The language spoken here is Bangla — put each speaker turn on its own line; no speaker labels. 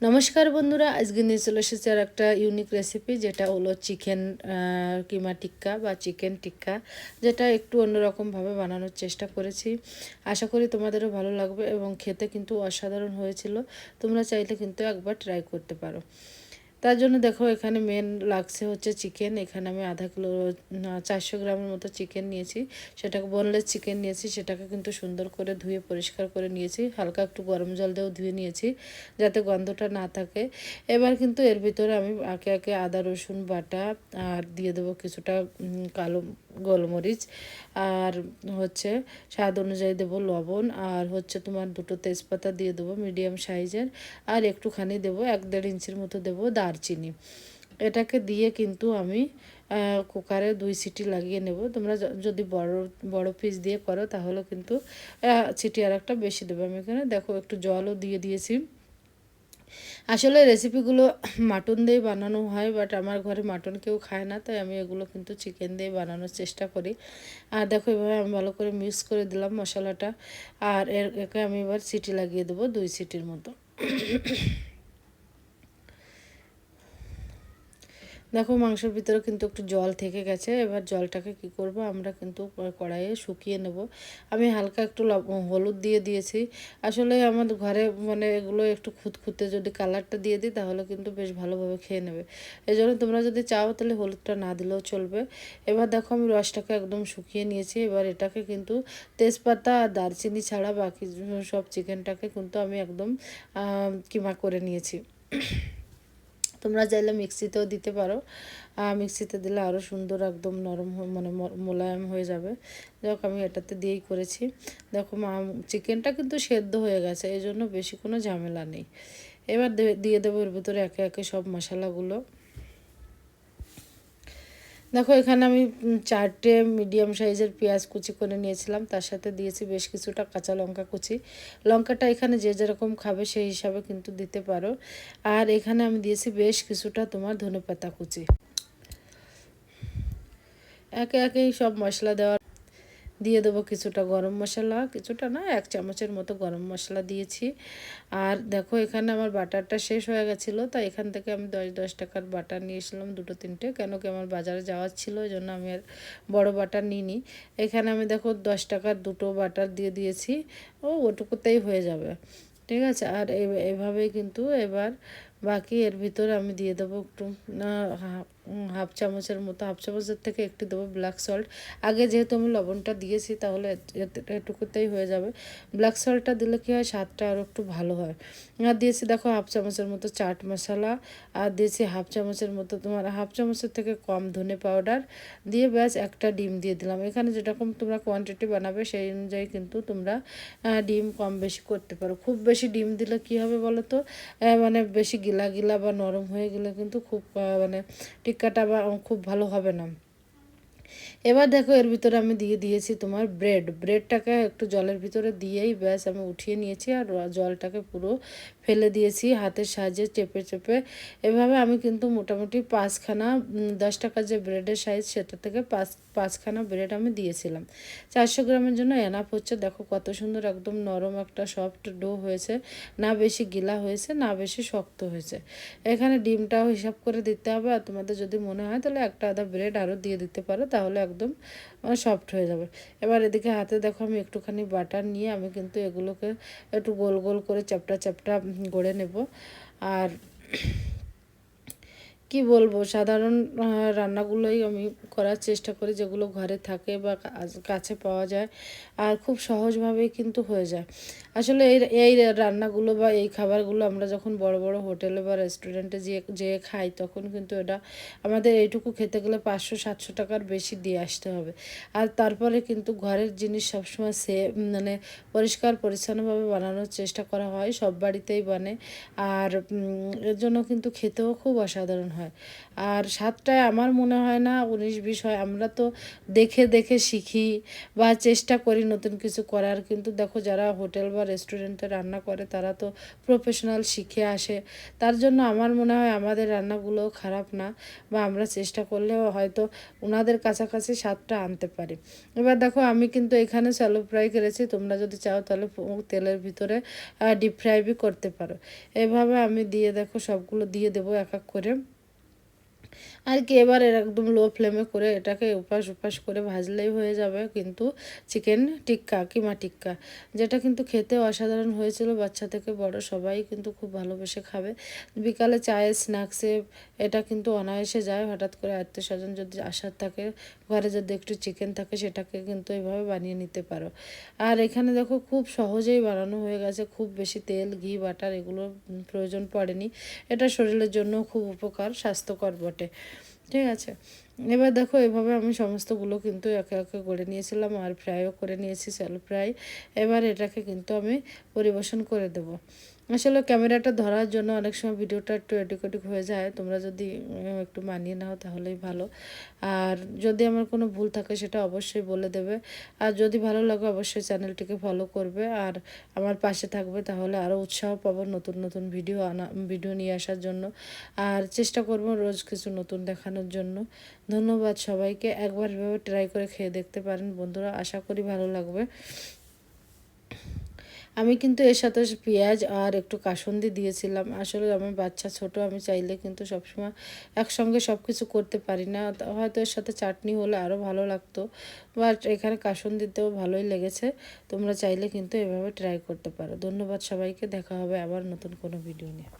নমস্কার বন্ধুরা, আজকে নিয়ে চলে এসেছে আর একটা ইউনিক রেসিপি যেটা হলো চিকেন কিমা টিক্কা বা চিকেন টিক্কা, যেটা একটু অন্যরকমভাবে বানানোর চেষ্টা করেছি। আশা করি তোমাদেরও ভালো লাগবে এবং খেতে কিন্তু অসাধারণ হয়েছিল। তোমরা চাইলে কিন্তু একবার ট্রাই করতে পারো। তার জন্য দেখো এখানে মেন লাগছে হচ্ছে চিকেন এখানে আমি আধা কিলো চারশো গ্রামের মতো চিকেন নিয়েছি। সেটাকে বোনলেস চিকেন নিয়েছি। সেটাকে কিন্তু সুন্দর করে ধুয়ে পরিষ্কার করে নিয়েছি। হালকা একটু গরম জল দিয়েও ধুয়ে নিয়েছি, যাতে গন্ধটা না থাকে। এবার কিন্তু এর ভিতরে আমি একে একে আদা, রসুন, বাটা আর দিয়ে দেবো কিছুটা কালো গোলমরিচ। আর হচ্ছে স্বাদ অনুযায়ী দেবো লবণ। আর হচ্ছে তোমার দুটো তেজপাতা দিয়ে দেবো মিডিয়াম সাইজের। আর একটুখানি দেবো, এক দেড় ইঞ্চির মতো দেবো দারচিনি এটাকে দিয়ে কিন্তু আমি কুকারে দুই সিটি লাগিয়ে নেব। তোমরা যদি বড় বড় পিস দিয়ে করো তাহলে কিন্তু সিটি আর একটা বেশি দেবো। আমি এখানে দেখো একটু জলও দিয়ে দিয়েছি। আসলে রেসিপিগুলো মাটন দিয়ে বানানো হয় বাট আমার ঘরে মাটন কেউ খায় না, তাই আমি এগুলো কিন্তু চিকেন দিয়ে বানানোর চেষ্টা করি। আর দেখো এভাবে আমি ভালো করে মিক্স করে দিলাম মশলাটা, আর এর, একে আমি এবার সিটি লাগিয়ে দেবো দুই সিটির মতো। দেখো মাংসের ভিতরে কিন্তু একটু জল থেকে গেছে, এবার জলটাকে কি করব, আমরা কিন্তু কড়াইয়ে শুকিয়ে নেব। আমি হালকা একটু হলুদ দিয়ে দিয়েছি। আসলে আমার ঘরে মানে এগুলো একটু খুঁতখুঁতে যদি কালারটা দিয়ে দিই, তাহলে কিন্তু বেশ ভালোভাবে খেয়ে নেবে। এই জন্য তোমরা যদি চাও, তাহলে হলুদটা না দিলেও চলবে। এবার দেখো আমি রসটাকে একদম শুকিয়ে নিয়েছি। এবার এটাকে কিন্তু তেজপাতা আর দারচিনি ছাড়া বাকি সব চিকেনটাকে কিন্তু আমি একদম কিমা করে নিয়েছি। তোমরা চাইলে মিক্সিতেও দিতে পারো। মিক্সিতে দিলে আরও সুন্দর একদম নরম মানে মোলায়েম হয়ে যাবে। যাক, আমি এটাতে দিয়েই করেছি। দেখো মা, চিকেনটা কিন্তু সেদ্ধ হয়ে গেছে এই জন্য বেশি কোনো ঝামেলা নেই। এবার দিয়ে দেবো এর ভিতরে একে একে সব মশলাগুলো। দেখো, এখানে আমি চারটে মিডিয়াম সাইজের পেঁয়াজ কুচি করে নিয়েছিলাম। তার সাথে দিয়েছি বেশ কিছুটা কাঁচা লঙ্কা কুচি। লঙ্কাটা এখানে যে যেরকম খাবে সেই হিসাবে কিন্তু দিতে পারো। আর এখানে আমি দিয়েছি বেশ কিছুটা তোমার ধনে পাতা কুচি। একে একেই সব মশলা দেওয়ার দিয়ে দেবো কিছুটা গরম মশলা, কিছুটা না, এক চামচের মতো গরম মশলা দিয়েছি। আর দেখো, এখানে আমার বাটারটা শেষ হয়ে গেছিল, তাই এখান থেকে আমি দশ দশ টাকার বাটার নিয়েছিলাম দুটো, তিনটে, কেন কি আমার বাজারে যাওয়ার ছিল ওই জন্য আমি আর বড়ো বাটার নিইনি। এখানে আমি দেখো, দশ টাকার দুটো বাটার দিয়ে দিয়েছি, ও ওটুকুতেই হয়ে যাবে, ঠিক আছে? আর এভাবেই কিন্তু এবার বাকি এর ভিতরে আমি দিয়ে দেবো একটু হাফ চামচের মতো, হাফ চামচের থেকে একটু দেবো ব্ল্যাক সল্ট আগে যেহেতু আমি লবণটা দিয়েছি, তাহলে এটুকুতেই হয়ে যাবে। ব্ল্যাক সল্টটা দিলে কী হয়, স্বাদটা আরও একটু ভালো হয়। আর দিয়েছি দেখো হাফ চামচের মতো চাট মশলা, আর দিয়েছি হাফ চামচের মতো তোমার, হাফ চামচের থেকে কম ধনে পাউডার দিয়ে ব্যাস একটা ডিম দিয়ে দিলাম। এখানে যেরকম তোমরা কোয়ান্টিটি বানাবে, সেই অনুযায়ী কিন্তু তোমরা ডিম কম বেশি করতে পারো। খুব বেশি ডিম দিলে কী হবে বলো তো মানে বেশি গিলা গিলা বা নরম হয়ে গেলে কিন্তু খুব মানে টিক্কাটা বা খুব ভালো হবে না। এবার দেখো, এর ভিতরে আমি দিয়ে দিয়েছি তোমার ব্রেড ব্রেডটাকে একটু জলের ভিতরে দিয়েই ব্যাস আমি উঠিয়ে নিয়েছি আর জলটাকে পুরো ফেলে দিয়েছি হাতের সাহায্যে চেপে চেপে। এভাবে আমি কিন্তু মোটামুটি পাঁচখানা দশ টাকার যে ব্রেডের সাইজ সেটা থেকে পাঁচ, পাঁচখানা ব্রেড আমি দিয়েছিলাম। চারশো গ্রামের জন্য এনাফ হচ্ছে। দেখো কত সুন্দর একদম নরম একটা সফট ডো হয়েছে। না বেশি গিলা হয়েছে, না বেশি শক্ত হয়েছে। এখানে ডিমটাও হিসাব করে দিতে হবে। আর তোমাদের যদি মনে হয় তাহলে একটা আধা ব্রেড আরও দিয়ে দিতে পারো। তাহলে একদম সফট হয়ে যাবে। এবার এদিকে হাতে দেখো আমি একটুখানি বাটার নিয়ে আমি কিন্তু এগুলোকে একটু গোল গোল করে চ্যাপটা চ্যাপটা গড়ে নেব। আর কি বলব? সাধারণ রান্নাগুলোই আমি করার চেষ্টা করি যেগুলো ঘরে থাকে বা কাছে পাওয়া যায় আর খুব সহজভাবেই কিন্তু হয়ে যায়। আসলে এই এই রান্নাগুলো বা এই খাবারগুলো আমরা যখন বড় বড় হোটেলে বা রেস্টুরেন্টে যেয়ে যেয়ে খাই তখন কিন্তু এটা আমাদের এইটুকু খেতে গেলে পাঁচশো, সাতশো টাকার বেশি দিয়ে আসতে হবে। আর তারপরে কিন্তু ঘরের জিনিস সবসময় সে মানে পরিষ্কার, পরিচ্ছন্নভাবে বানানোর চেষ্টা করা হয়, সব বাড়িতেই বানে। আর এর জন্য কিন্তু খেতেও খুব অসাধারণ হয়। আর স্বাদটায় আমার মনে হয় না উনিশ বিশ হয়, আমরা তো দেখে দেখে শিখি বা চেষ্টা করি নতুন কিছু করার। কিন্তু দেখো যারা হোটেল বা রেস্টুরেন্টে রান্না করে, তারা তো প্রফেশনাল শিখে আসে। তার জন্য আমার মনে হয় আমাদের রান্নাগুলো খারাপ না বা আমরা চেষ্টা করলেও হয়তো ওনাদের কাছাকাছি স্বাদটা আনতে পারি। এবার দেখো আমি কিন্তু এখানে স্যালো ফ্রাই করেছি তোমরা যদি চাও তাহলে তেলের ভিতরে ডিপ ফ্রাই করতে পারো। এভাবে আমি দিয়ে দেখো সবগুলো দিয়ে দেবো এক এক করে। আর কি, এবার একদম লো ফ্লেমে করে এটাকে উপাস উপাস করে ভাজলেই হয়ে যাবে কিন্তু চিকেন টিক্কা, কিমা টিক্কা, যেটা কিন্তু খেতে অসাধারণ হয়েছিল, বাচ্চা থেকে বড় সবাই কিন্তু খুব ভালোবেসে খাবে। বিকালে চায়ে স্ন্যাক্সে এটা কিন্তু অনায়াসে যায়, হঠাৎ করে আত্মীয় স্বজন যদি আসার থাকে, ঘরে যদি একটু চিকেন থাকে, সেটাকে কিন্তু এভাবে বানিয়ে নিতে পারো। আর এখানে দেখো খুব সহজেই বানানো হয়ে গেছে, খুব বেশি তেল, ঘি, বাটার এগুলো প্রয়োজন পড়েনি। এটা শরীরের জন্য খুব উপকার, স্বাস্থ্যকর বটে। ঠিক আছে? এবার দেখো, এভাবে আমি সমস্তগুলো কিন্তু একে একে করে নিয়েছিলাম আর ফ্রাইও করে নিয়েছি স্যালো ফ্রাই এবার এটাকে কিন্তু আমি পরিবেশন করে দেবো। আসলে ক্যামেরাটা ধরার জন্য অনেক সময় ভিডিওটা একটু এডিক ওডিক হয়ে যায়। তোমরা যদি একটু মানিয়ে নাও তাহলেই ভালো। আর যদি আমার কোনো ভুল থাকে সেটা অবশ্যই বলে দেবে। আর যদি ভালো লাগে অবশ্যই চ্যানেলটিকে ফলো করবে। আর আমার পাশে থাকবে তাহলে আরও উৎসাহ পাবো নতুন নতুন ভিডিও আনা, ভিডিও নিয়ে আসার জন্য। আর চেষ্টা করব রোজ কিছু নতুন দেখানোর জন্য। ধন্যবাদ সবাইকে। একবার এভাবে ট্রাই করে খেয়ে দেখতে পারেন বন্ধুরা। আশা করি ভালো লাগবে। আমি কিন্তু এর সাথে পেঁয়াজ আর একটু কাসন্দি দিয়েছিলাম। আসলে আমার বাচ্চা ছোট, আমি চাইলে কিন্তু সবসময় একসঙ্গে সব কিছু করতে পারি না। হয়তো এর সাথে চাটনি হলে আরও ভালো লাগতো। বাট এখানে কাসুন্দিতেও ভালোই লেগেছে। তোমরা চাইলে কিন্তু এভাবে ট্রাই করতে পারো। ধন্যবাদ সবাইকে। দেখা হবে আবার নতুন কোনো ভিডিও নিয়ে।